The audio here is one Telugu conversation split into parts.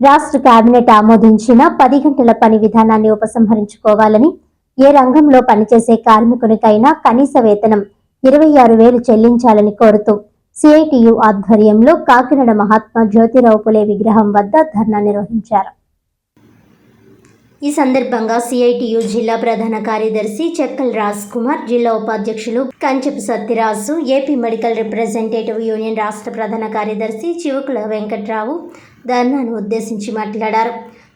రాష్ట్ర కేబినెట్ ఆమోదించిన పది గంటల పని విధానాన్ని ఉపసంహరించుకోవాలని ఏ రంగంలో పనిచేసే కార్మికునికైనా కనీస వేతనం ఇరవై ఆరు వేలు చెల్లించాలని కోరుతూ సిఐటియు ఆధ్వర్యంలో కాకినాడ మహాత్మా జ్యోతిరావు పులే విగ్రహం వద్ద ధర్నా నిర్వహించారు. ఈ సందర్భంగా సిఐటియు జిల్లా ప్రధాన కార్యదర్శి చెక్కల్ రాజ్ కుమార్ జిల్లా ఉపాధ్యక్షులు Kanchepu Satyaraju AP medical representative union రాష్ట్ర ప్రధాన కార్యదర్శి చివుకుల వెంకట్రావు ధర్నాను ఉద్దేశించి మాట్లాడారు.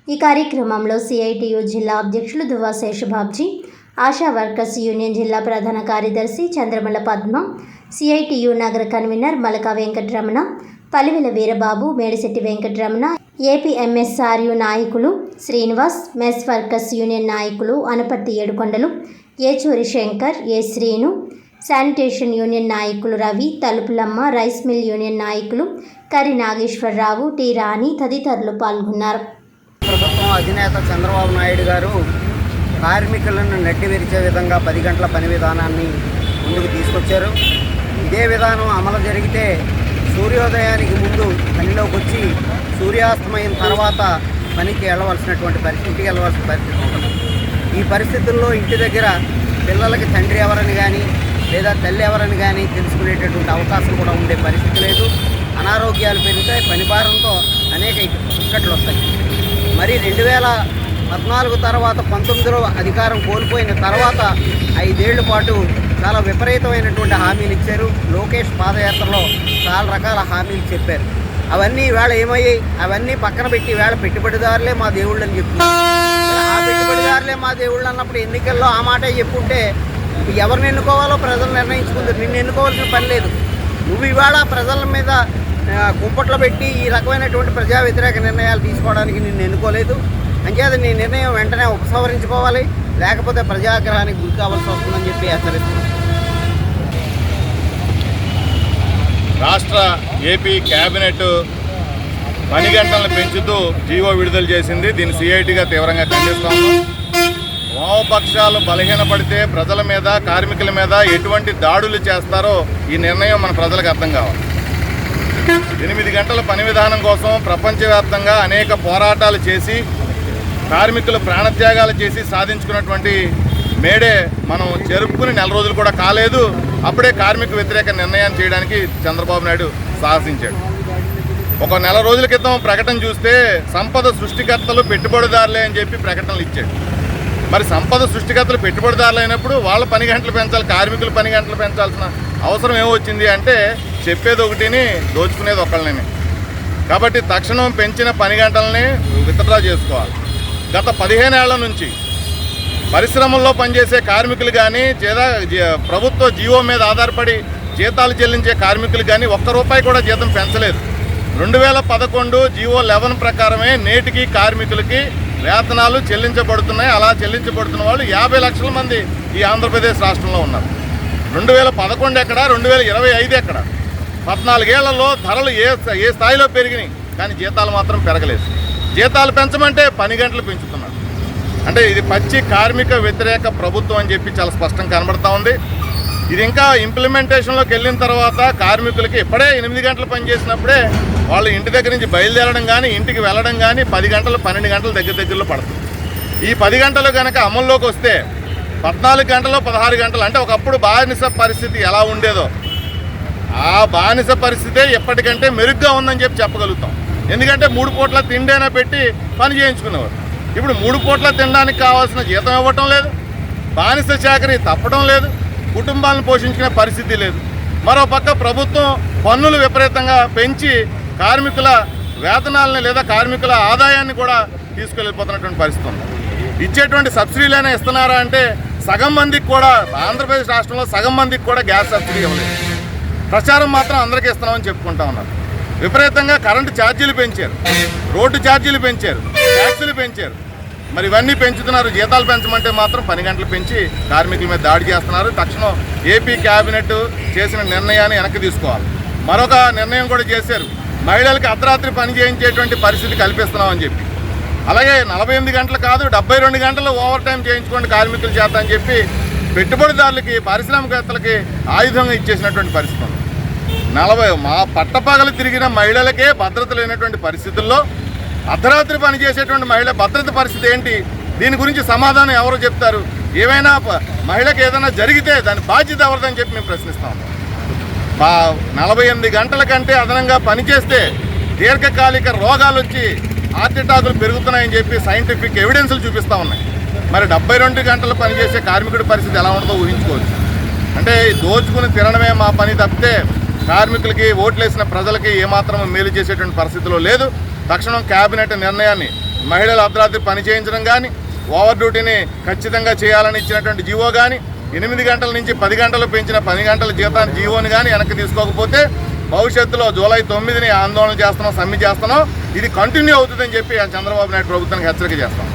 ఈ కార్యక్రమంలో సిఐటియు జిల్లా అధ్యక్షులు దువ్వా శేషబాబ్జీ ఆశా వర్కర్స్ యూనియన్ జిల్లా ప్రధాన కార్యదర్శి చంద్రమల పద్మ సిఐటియు నగర కన్వీనర్ మలక వెంకటరమణ పలివెల వీరబాబు మేడిశెట్టి వెంకటరమణ ఏపీఎంఎస్ఆర్యు నాయకులు శ్రీనివాస్ మెస్ వర్కర్స్ యూనియన్ నాయకులు Anaparthi Yedukondalu Yechury Shankar A Srinu sanitation union నాయకులు Ravi Talupulamma rice mill union నాయకులు కరి నాగేశ్వరరావు టి రాణి తదితరులు పాల్గొన్నారు. ప్రభుత్వం అధినేత చంద్రబాబు నాయుడు గారు కార్మికులను నెట్టి విరిచే విధంగా పది గంటల పని విధానాన్ని ముందుకు తీసుకొచ్చారు. ఇదే విధానం అమలు జరిగితే సూర్యోదయానికి ముందు పనిలోకి వచ్చి సూర్యాస్తమయం తర్వాత పనికి వెళ్ళవలసినటువంటి పరిస్థితి ఇంటికి వెళ్ళవలసిన పరిస్థితి ఉంటుంది. ఈ పరిస్థితుల్లో ఇంటి దగ్గర పిల్లలకి తండ్రి ఎవరని కానీ లేదా తల్లి ఎవరని కానీ తెలుసుకునేటటువంటి అవకాశం కూడా ఉండే పరిస్థితి లేదు. అనారోగ్యాలు పెరుగుతాయి పనిభారంతో అనేక ఇక్కట్లు వస్తాయి. మరి రెండు వేల పద్నాలుగు తర్వాత పంతొమ్మిదిలో అధికారం కోల్పోయిన తర్వాత ఐదేళ్ళ పాటు చాలా విపరీతమైనటువంటి హామీలు ఇచ్చారు. లోకేష్ పాదయాత్రలో చాలా రకాల హామీలు చెప్పారు. అవన్నీ వేళ ఏమయ్యాయి? అవన్నీ పక్కన పెట్టి వేళ పెట్టుబడిదారులే మా దేవుళ్ళు అని చెప్తున్నారు. ఆ పెట్టుబడిదారులే మా దేవుళ్ళు అన్నప్పుడు ఎన్నికల్లో ఆ మాటే చెప్పుంటే ఎవరిని ఎన్నుకోవాలో ప్రజలు నిర్ణయించుకుంటారు. నిన్ను ఎన్నుకోవాల్సిన పని లేదు. నువ్వు ఇవాళ ప్రజల మీద ఆ, కుంపట్లో పెట్టి ఈ రకమైనటువంటి ప్రజా వ్యతిరేక నిర్ణయాలు తీసుకోవడానికి నిన్ను ఎన్నుకోలేదు. అంచేత నీ నిర్ణయం వెంటనే ఉపసంహరించుకోవాలి. లేకపోతే ప్రజాగ్రహానికి గురి కావాల్సి వస్తుందని చెప్పి హెచ్చరిస్తున్నాను. రాష్ట్ర ఏపీ కేబినెట్ పని గంటలను పెంచుతూ జీవో విడుదల చేసింది. దీన్ని సిఐటిగా తీవ్రంగా ఖండిస్తాము వామపక్షాలు బలహీనపడితే ప్రజల మీద కార్మికుల మీద ఎటువంటి దాడులు చేస్తారో ఈ నిర్ణయం మన ప్రజలకు అర్థం కావాలి. ఎనిమిది గంటల పని విధానం కోసం ప్రపంచవ్యాప్తంగా అనేక పోరాటాలు చేసి కార్మికులు ప్రాణత్యాగాలు చేసి సాధించుకున్నటువంటి మేడే మనం జరుపుకుని నెల రోజులు కూడా కాలేదు. అప్పుడే కార్మిక వ్యతిరేక నిర్ణయాన్ని చేయడానికి చంద్రబాబు నాయుడు సాహసించాడు. ఒక నెల రోజుల క్రితం ప్రకటన చూస్తే సంపద సృష్టికర్తలు పెట్టుబడిదారులే అని చెప్పి ప్రకటనలు ఇచ్చాడు. మరి సంపద సృష్టికర్తలు పెట్టుబడిదారులు అయినప్పుడు వాళ్ళ పని గంటలు పెంచాలి కార్మికులు పని గంటలు పెంచాల్సిన అవసరం ఏమొచ్చింది అంటే చెప్పేది ఒకటిని దోచుకునేది ఒకళ్ళని. కాబట్టి తక్షణం పెంచిన పని గంటలని విత్డ్రా చేసుకోవాలి. గత పదిహేనేళ్ళ నుంచి పరిశ్రమల్లో పనిచేసే కార్మికులు కానీ లేదా ప్రభుత్వ జీవో మీద ఆధారపడి జీతాలు చెల్లించే కార్మికులు కానీ ఒక్క రూపాయి కూడా జీతం పెంచలేదు. రెండు వేల పదకొండు జీవో లెవెన్ ప్రకారమే నేటికి కార్మికులకి వేతనాలు చెల్లించబడుతున్నాయి. అలా చెల్లించబడుతున్న వాళ్ళు యాభై లక్షల మంది ఈ ఆంధ్రప్రదేశ్ రాష్ట్రంలో ఉన్నారు. రెండు వేల పదకొండు ఎక్కడ రెండు వేల ఇరవై ఐదు ఎక్కడ? పద్నాలుగేళ్ళలో ధరలు ఏ ఏ స్థాయిలో పెరిగినాయి? కానీ జీతాలు మాత్రం పెరగలేదు. జీతాలు పెంచమంటే పని గంటలు పెంచుతున్నారు. అంటే ఇది పచ్చి కార్మిక వ్యతిరేక ప్రభుత్వం అని చెప్పి చాలా స్పష్టంగా కనబడతా ఉంది. ఇది ఇంకా ఇంప్లిమెంటేషన్లోకి వెళ్ళిన తర్వాత కార్మికులకి ఇప్పుడే ఎనిమిది గంటలు పని చేసినప్పుడే వాళ్ళు ఇంటి దగ్గర నుంచి బయలుదేరడం కానీ ఇంటికి వెళ్ళడం కానీ పది గంటలు పన్నెండు గంటలు దగ్గర దగ్గరలో పడుతుంది ఈ పది గంటలు కనుక అమల్లోకి వస్తే పద్నాలుగు గంటలు పదహారు గంటలు అంటే ఒకప్పుడు బానిస పరిస్థితి ఎలా ఉండేదో ఆ బానిస పరిస్థితే ఎప్పటికంటే మెరుగ్గా ఉందని చెప్పి చెప్పగలుగుతాం. ఎందుకంటే మూడు పూట్ల తిండైనా పెట్టి పని చేయించుకునేవారు. ఇప్పుడు మూడు పూట్ల తినడానికి కావాల్సిన జీతం ఇవ్వటం లేదు బానిస చాకరీ తప్పడం లేదు కుటుంబాలను పోషించుకునే పరిస్థితి లేదు. మరో పక్క ప్రభుత్వం పన్నులు విపరీతంగా పెంచి కార్మికుల వేతనాలని లేదా కార్మికుల ఆదాయాన్ని కూడా తీసుకెళ్ళిపోతున్నటువంటి పరిస్థితి ఉంది. ఇచ్చేటువంటి సబ్సిడీలైనా ఇస్తున్నారా అంటే సగం మందికి కూడా ఆంధ్రప్రదేశ్ రాష్ట్రంలో సగం మందికి కూడా గ్యాస్ సబ్సిడీ ఇవ్వలేదు. ప్రచారం మాత్రం అందరికీ ఇస్తున్నామని చెప్పుకుంటా ఉన్నారు. విపరీతంగా కరెంటు ఛార్జీలు పెంచారు. రోడ్డు ఛార్జీలు పెంచారు. ట్యాక్సులు పెంచారు. మరి ఇవన్నీ పెంచుతున్నారు. జీతాలు పెంచమంటే మాత్రం పని గంటలు పెంచి కార్మికుల మీద దాడి చేస్తున్నారు. తక్షణం ఏపీ క్యాబినెట్ చేసిన నిర్ణయాన్ని వెనక్కి తీసుకోవాలి. మరొక నిర్ణయం కూడా చేశారు. మహిళలకి అర్ధరాత్రి పని చేయించేటువంటి పరిస్థితి కల్పిస్తున్నామని చెప్పి. అలాగే నలభై ఎనిమిది గంటలు కాదు డెబ్బై రెండు గంటలు ఓవర్ టైం చేయించుకోండి కార్మికులు చేత అని చెప్పి పెట్టుబడిదారులకి పారిశ్రామికవేత్తలకి ఆయుధంగా ఇచ్చేసినటువంటి పరిస్థితి ఉంది. నలభై మా పట్టపగలు తిరిగిన మహిళలకే భద్రత లేనటువంటి పరిస్థితుల్లో అర్ధరాత్రి పనిచేసేటువంటి మహిళ భద్రత పరిస్థితి ఏంటి? దీని గురించి సమాధానం ఎవరు చెప్తారు? ఏమైనా మహిళకు మహిళకి ఏదైనా జరిగితే దాని బాధ్యత ఎవరిదని చెప్పి మేము ప్రశ్నిస్తాము మా నలభై ఎనిమిది గంటల కంటే అదనంగా పనిచేస్తే దీర్ఘకాలిక రోగాలు వచ్చి హార్ట్ అటాకులు పెరుగుతున్నాయని చెప్పి సైంటిఫిక్ ఎవిడెన్స్లు చూపిస్తూ ఉన్నాయి. మరి డెబ్బై రెండు గంటలు పనిచేసే కార్మికుడి పరిస్థితి ఎలా ఉంటుందో ఊహించుకోవచ్చు. అంటే దోచుకుని తినడమే మా పని తప్పితే కార్మికులకి ఓట్లేసిన ప్రజలకి ఏమాత్రం మేలు చేసేటువంటి పరిస్థితిలో లేదు. తక్షణం కేబినెట్ నిర్ణయాన్ని మహిళల అర్ధరాత్రి పని చేయించడం కానీ ఓవర్ డ్యూటీని ఖచ్చితంగా చేయాలని ఇచ్చినటువంటి జీవో కానీ ఎనిమిది గంటల నుంచి పది గంటలు పెంచిన పది గంటల జీతాన్ని జీవోని కానీ వెనక్కి తీసుకోకపోతే భవిష్యత్తులో జూలై తొమ్మిదిని ఆందోళన చేస్తున్నాం సమ్మె చేస్తున్నాం. ఇది కంటిన్యూ అవుతుందని చెప్పి ఆ చంద్రబాబు నాయుడు ప్రభుత్వానికి హెచ్చరిక చేస్తాం